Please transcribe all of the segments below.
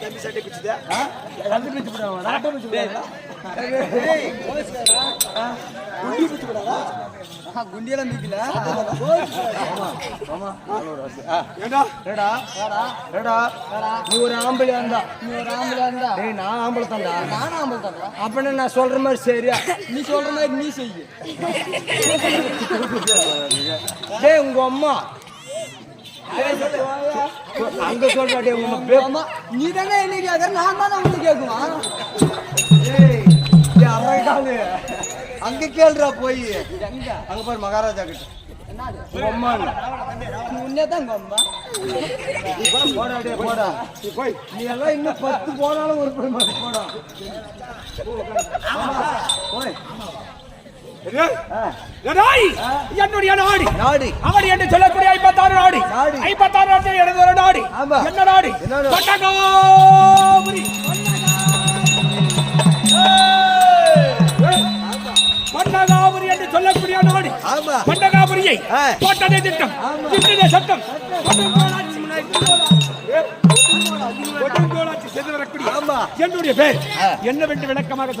தம்பி சட்டை பிச்சுதா போடுவாங்க நாட்டை போடுவாங்க குண்டியெல்லாம் நிக்கல ஏண்டா ஏடா நீ ஒரு ஆம்பளை இருந்தா நீ ஒரு ஆம்பளை இருந்தா டேய் நான் ஆம்பளை தான்டா நான் ஆம்பளை தான்டா அப்படின்னு நான் சொல்ற மாதிரி சரியா நீ சொல்ற மாதிரி நீ செய்ய டேய் உங்க அம்மா அங்க சொல்றா உங்க அம்மா நீ தானே என்ன கேக்குற நான் தானே உங்களுக்கு கேக்குமா ஏய் ஏ அரட்டாளு அங்க கேளுடா போய் அங்க போய் மகாராஜா கிட்ட உன்னதான் போடா நீ போய் நீ எல்லாம் இன்னும் பத்து போனாலும் ஒரு போடா. போய். என்னுடைய நாடு. நாடு. அவன் என்று சொல்லக்கூடிய ஐம்பத்தாறு நாடு. ஐம்பத்தாறு நாட்டில் எனது ஒரு நாடு. என்ன நாடு? பட்டகாபுரி பட்டகாபுரி என்று சொல்லக்கூடிய நாடு. ஆமா. பண்டகாபுரியை. போட்டதே திட்டம். திட்டதே சட்டம். என்னுடைய பேர். என்னவென்று விளக்கமாக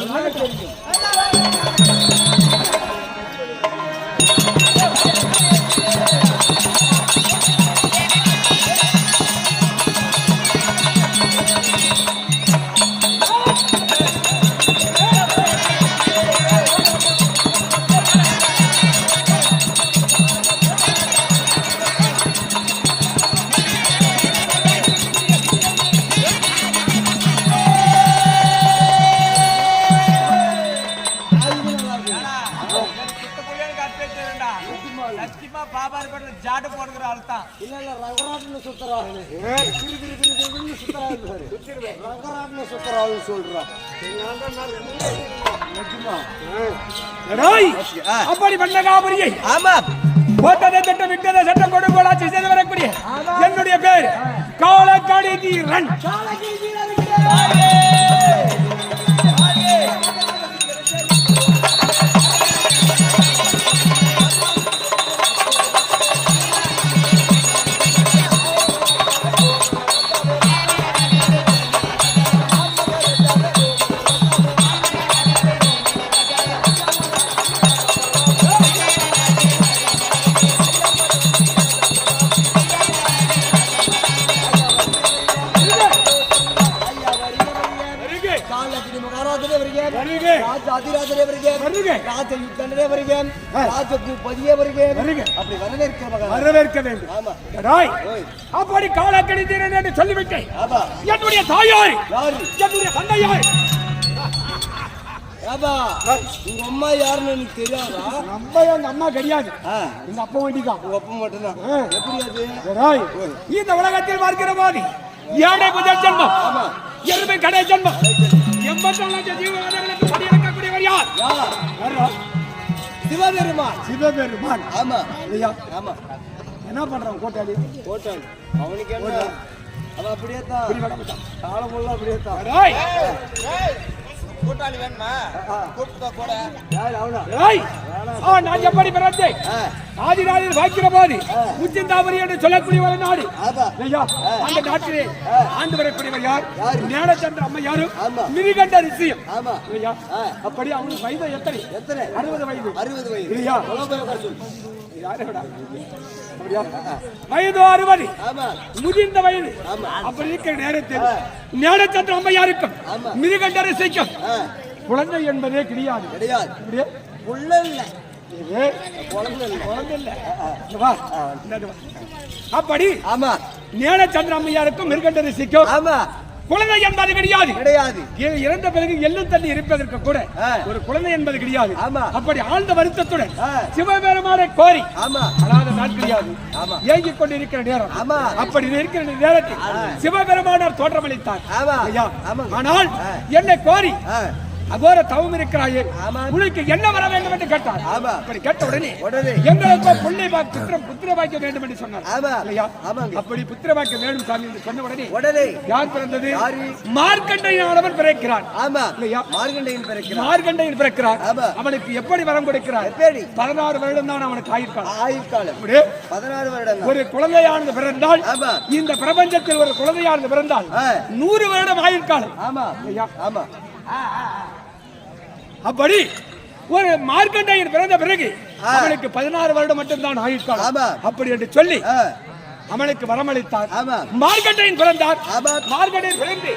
சொன்னால் ஜாடு போடுகிற ஆள் தான். இல்ல இல்ல ரங்கராட்ன சுத்தராளு திரு திரு திரு திருன்னு. அப்படி ஆமா. போட்டதை விட்டதை சட்டம் கொடுங்கோலாட்சி செய்து வரக்கூடிய என்னுடைய பேர் காலக்கடி தீரன் அதிராஜரேவருக்கே வருக. ராஜ யுத்தனரேவருக்கே ராஜ பூபதியேவருக்கே வருக. அப்படி வரவேற்க மகன் வரவேற்க வேண்டும். ஆமா. ராய் அப்படி கால கடிதீரன் என்று சொல்லிவிட்டேன். ஆமா என்னுடைய தாயார் யார்? என்னுடைய தந்தையார். ஏபா உங்க அம்மா யாருன்னு எனக்கு தெரியாதா? நம்ம எங்க அம்மா கிடையாது. எங்க அப்பா வேண்டிதான் உங்க அப்பா மட்டும்தான். எப்படி அது? இந்த உலகத்தில் பார்க்கிற மாதிரி ஏழை முதல் ஜென்மம். எருமை கடை ஜென்மம். எண்பத்தி நாலு ஜீவ யார்? யார்? சிவபெருமான். சிவபெருமான். ஆமா. ஐயா ஆமா. என்ன பண்றான் கோட்டாளி போட்டான் அவனுக்கு என்ன? அவன் அப்படியே தான். காலம் அப்படியே தான். கூட்டாளி வேணுமா? கூப்பிட்டு கூட. யார் அவனா? ஏய், ஆ, நான் எப்படி பிறந்தேன்? ஆதி நாளில் வாய்க்கிற போது உச்சிந்தாபுரி என்று சொல்லக்கூடிய ஒரு நாடு. ஆமா. ஐயா அந்த நாட்டிலே ஆண்டு வரக்கூடியவர் யார்? ஞானச்சந்திர அம்மையாரும் ஆமா. மிருகண்ட ரிஷியம். ஆமா. ஐயா. அப்படி அவங்களுக்கு வயது எத்தனை? எத்தனை? அறுபது வயது. அறுபது வயது. இல்லையா? வயது அறுபது. முதிர்ந்த வயது. அப்படி இருக்கிற நேரத்தில் ஞானச்சந்திர அம்மையாருக்கும் ஆமா. மிருகண்ட ரிஷிக்கும் ஆ, குழந்தை என்பதே கிடையாது. கிடையாது. அப்படி ஆமா. ஞானச்சந்திர அம்மையாருக்கும் மிருகண்ட ரிஷிக்கும் ஆமா. குழந்தை என்பது கிடையாது கிடையாது இறந்த பிறகு எள்ளும் தண்ணி இருப்பதற்கு கூட. ஒரு குழந்தை என்பது கிடையாது ஆமா. அப்படி ஆழ்ந்த வருத்தத்துடன். சிவபெருமானை கோரி ஆமா அழாத நாள் கிடையாது ஆமா. ஏங்கிக் கொண்டு இருக்கிற நேரம் ஆமா. அப்படி இருக்கிற நேரத்தில் சிவபெருமானார் தோற்றமளித்தார் ஆமா ஐயா ஆமா ஆனால். என்னை கோரி அகோர தவம் இருக்கிறாயே. உனக்கு என்ன வர வேண்டும் என்று கேட்டார். அப்படி கேட்ட உடனே உடனே. எங்களுக்கு புள்ளி புத்திர புத்திர பாக்கியம் வேண்டும் என்று சொன்னார். அப்படி புத்திர பாக்கியம் வேண்டும் சாமி என்று சொன்ன உடனே உடனே யார் பிறந்தது? மார்க்கண்டையானவன் பிறக்கிறான் ஆமா இல்லையா? மார்கண்டையின் பிறக்கிறார் மார்க்கண்டையன் பிறக்கிறார் ஆமா. அவனுக்கு எப்படி வரம் கொடுக்கிறார் பதினாறு வருடம் தான் அவனுக்கு ஆயிருக்கான் ஆயுள் காலம் அப்படி பதினாறு வருடம். ஒரு குழந்தையானது பிறந்தால். இந்த பிரபஞ்சத்தில் ஒரு குழந்தையானது பிறந்தால். நூறு வருடம் ஆயுட்காலம் ஆமா. ஆமா அப்படி ஒரு மார்க்கண்டையன் பிறந்த பிறகு. அவனுக்கு பதினாறு வருடம் மட்டும்தான் ஆயுட்காலம். அப்படி என்று சொல்லி அவனுக்கு வரமளித்தார். மார்க்கண்டையன் பிறந்தார். மார்க்கண்டையன் பிறந்து.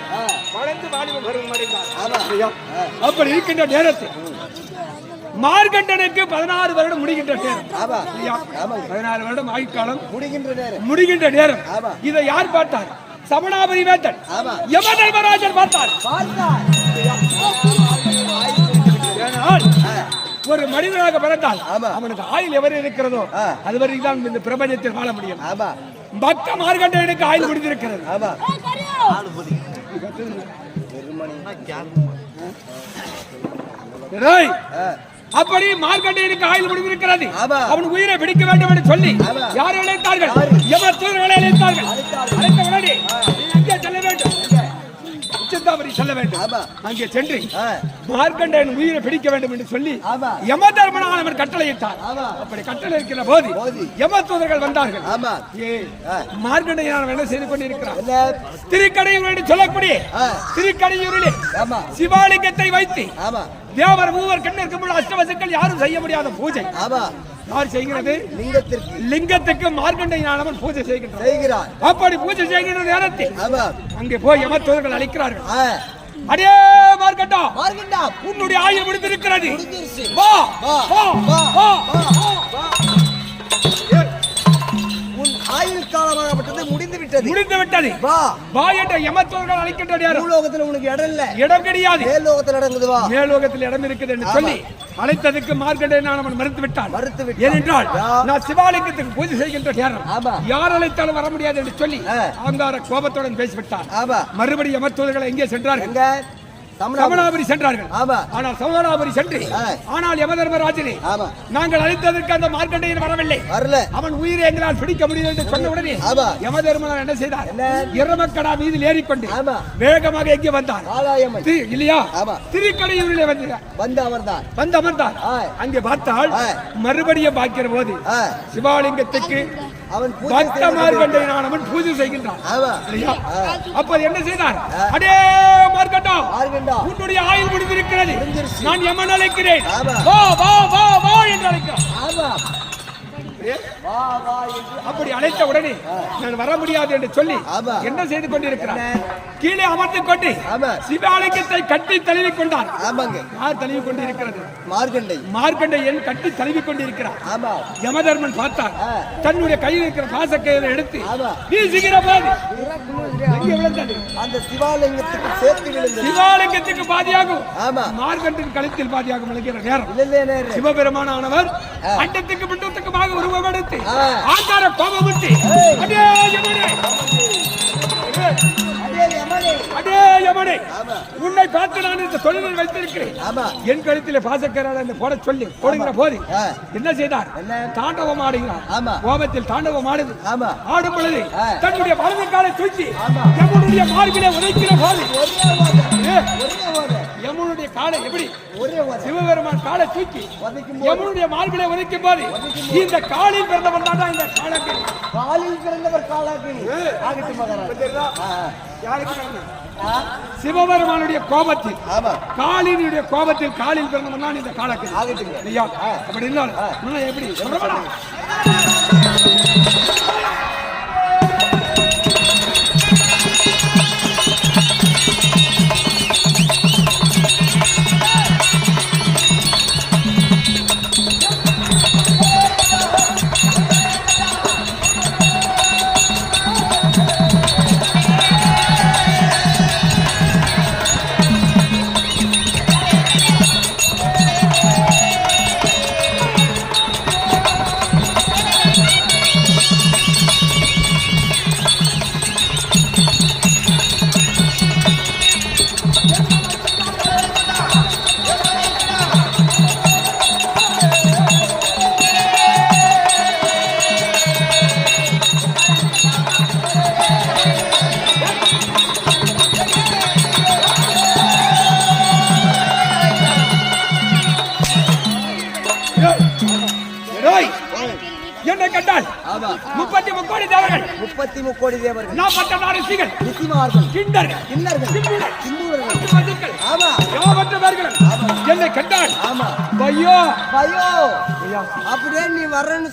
வளர்ந்து வாலிப பருவம் அடைந்தார். அப்படி இருக்கின்ற நேரத்தில் மார்க்கண்டனுக்கு பதினாறு வருடம் முடிகின்ற நேரம். பதினாறு வருடம் ஆயுட்காலம். முடிகின்ற நேரம். முடிகின்ற நேரம். இதை யார் பார்த்தார்? சமணாபுரி வேந்தன். யம தர்மராஜன் பார்த்தார். ஒரு மனிதனாக பிறந்தால். அவனுக்கு ஆயுள் எவர் இருக்கிறதோ. அது வரைக்கும் தான் இந்த பிரபஞ்சத்தில் வாழ முடியும். பக்த மார்க்கண்டனுக்கு ஆயுள் முடிந்திருக்கிறது. அப்படி மார்க்கண்டேயனுக்கு ஆயுள் முடிந்திருக்கிறது. அவன் உயிரை பிடிக்க வேண்டும் என்று சொல்லி. யார் அழைத்தார்கள் எவர் தூதர்களை அழைத்தார்கள். அங்கே சென்று ஆ, மார்க்கண்டேயன் உயிரை பிடிக்க வேண்டும் என்று சொல்லி. யம தர்மனானவன் கட்டளையிட்டார். அப்படி கட்டளை இருக்கிற போது. யம தூதர்கள் வந்தார்கள். ஆமா ஏ ஆ. மார்க்கண்டேயன் என்ன செய்து கொண்டிருக்கிறார் திருக்கடையூர் என்று சொல்லக்கூடிய. திருக்கடையூரிலே ஆமா. சிவாலிங்கத்தை வைத்து தேவர் மூவர் கண்ணிற்கு முன் அஷ்டவசுக்கள் யாரும் செய்ய முடியாத பூஜை. யார் செய்கிறது? லிங்கத்திற்கு. லிங்கத்துக்கு மார்க்கண்டையானவன் பூஜை செய்கிறார். அப்படி பூஜை செய்கின்ற நேரத்தில் அங்கே போய் யமத்தோதர்கள் அளிக்கிறார்கள். ஆ, அடே மார்க்கண்டா. மார்கண்டா உன்னுடைய ஆயுள் முடிந்திருக்கிறது. வா வா, வா உன் ஆயுள் காலமாகப்பட்டது முடிந்து விட்டது. முடிந்து விட்டது. வா. வா என்ற யமத்தோதர்கள் அழைக்கின்ற நேரம் பூலோகத்துல உனக்கு இடம் இல்ல. இடம் கிடையாது. மேல் லோகத்துல அடங்குது வா. மேலோகத்தில் இடம் இருக்குது என்று. சொல்லி அழைத்ததுக்கு மார்க்கண்டேயனானவன் மறுத்து விட்டான் மறுத்து விட்டான். ஏனென்றால். நான் சிவாலயத்துக்கு பூஜை செய்கின்ற நேரம். யார் அழைத்தாலும் வர முடியாது என்று சொல்லி ஆ. ஆங்கார கோபத்துடன் பேசிவிட்டார் ஆமா. மறுபடியும் யமத்தூதர்கள் எங்கே சென்றார்கள்? சமணாபுரி சென்றார்கள். ஆமா. ஆனால் சமணாபுரி சென்று. ஆனால் யமதர்மராஜனே ஆமா. நாங்கள் அழைத்ததற்கு அந்த மார்க்கண்டையன் வரவில்லை. வரல. அவன் உயிரை எங்களால் பிடிக்க முடியும் என்று சொன்ன உடனே. யமதர்மராஜன் என்ன செய்தார்? இரமக்கடா மீதில் ஏறிக்கொண்டு வேகமாக எங்கே வந்தார்? இல்லையா? ஆமா. திருக்கடையூரிலே வந்தார் வந்து அமர்ந்தான் வந்து அமர்ந்தார். அங்கே பார்த்தால். மறுபடியும் பார்க்கிற போது சிவாலிங்கத்துக்கு அவன் பக்த செய்து மார்க்கண்டையனானவன் பூஜை செய்கின்றான். அப்ப என்ன செய்தார்? அடே மார்க்கண்டா உன்னுடைய ஆயுள் முடிந்திருக்கிறது. நான் யமன் அழைக்கிறேன். வா வா வா வா என்று அழைக்கிறான் வா வா என்று அப்படி அழைத்த உடனே நான் வர முடியாது என்று சொல்லி. என்ன செய்து கொண்டிருக்கிறார்? கீழே அமர்ந்து கொண்டு சிவாலயத்தை கட்டி தழுவி கொண்டார். ஆமாங்க. யார் தழுவி கொண்டிருக்கிறது? மார்கண்டை. மார்க்கண்டையன் கட்டி தழுவி கொண்டிருக்கிறார். ஆமா. யமதர்மன் பார்த்தார். தன்னுடைய கையில் இருக்கிற பாசக்கையில எடுத்து. வீசுகிற போது அந்த சிவாலிங்கத்துக்கு சேர்த்து விழுந்தது. சிவாலிங்கத்துக்கு பாதியாகும். ஆமா. மார்க்கண்டின் கழுத்தில் பாதியாகும் விழுகிற நேரம். சிவபெருமானவர் அண்டத்துக்கு பிண்டத்துக்குமாக உருவம் யமனே. அடே. யமனே. அடே யமனே. ஆமா. உன்னை பார்த்து நான் இந்த தொழிலில் வைத்திருக்கிறேன். ஆமா. என் கழுத்திலே பாசக்கரால் என்று போட சொல்லி. போடுகிற போது. என்ன செய்தார்? தாண்டவம் ஆடுகிறார். ஆமா. கோபத்தில் தாண்டவம் ஆடுது. ஆமா. ஆடும் பொழுது. தன்னுடைய வலது காலை தூக்கி ஆமா. யமனுடைய மார்பிலே உதைக்கிற போது. காலை எப்படி? சிவபெருமான் காலை தூக்கி யமனுடைய மார்பிலே உதைக்கும் போது இந்த காலில் பிறந்தவன் தான் இந்த காலத்தில் காலில் பிறந்தவர்? ஆ. சிவபெருமானுடைய கோபத்தில். காலினுடைய கோபத்தில் காலில் பிறந்தவன் தான் இந்த ஆகட்டுங்க. ஐயா அப்படி இருந்தாலும் எப்படி? கண்டால் ஆமா. முப்பத்தி முக்கோடி தேவர்கள். முப்பத்தி முக்கோடி தேவர்கள். நாற்பத்தி நாரசிகள் நிசிமார்கள் கிண்டர்கள் கிண்ணர்கள். மதுக்கள் ஆமா. யாவற்ற பேர்களும் என்னை கண்டால் ஆமா. ஐயோ பயோ அப்படியே நீ வர்றன்னு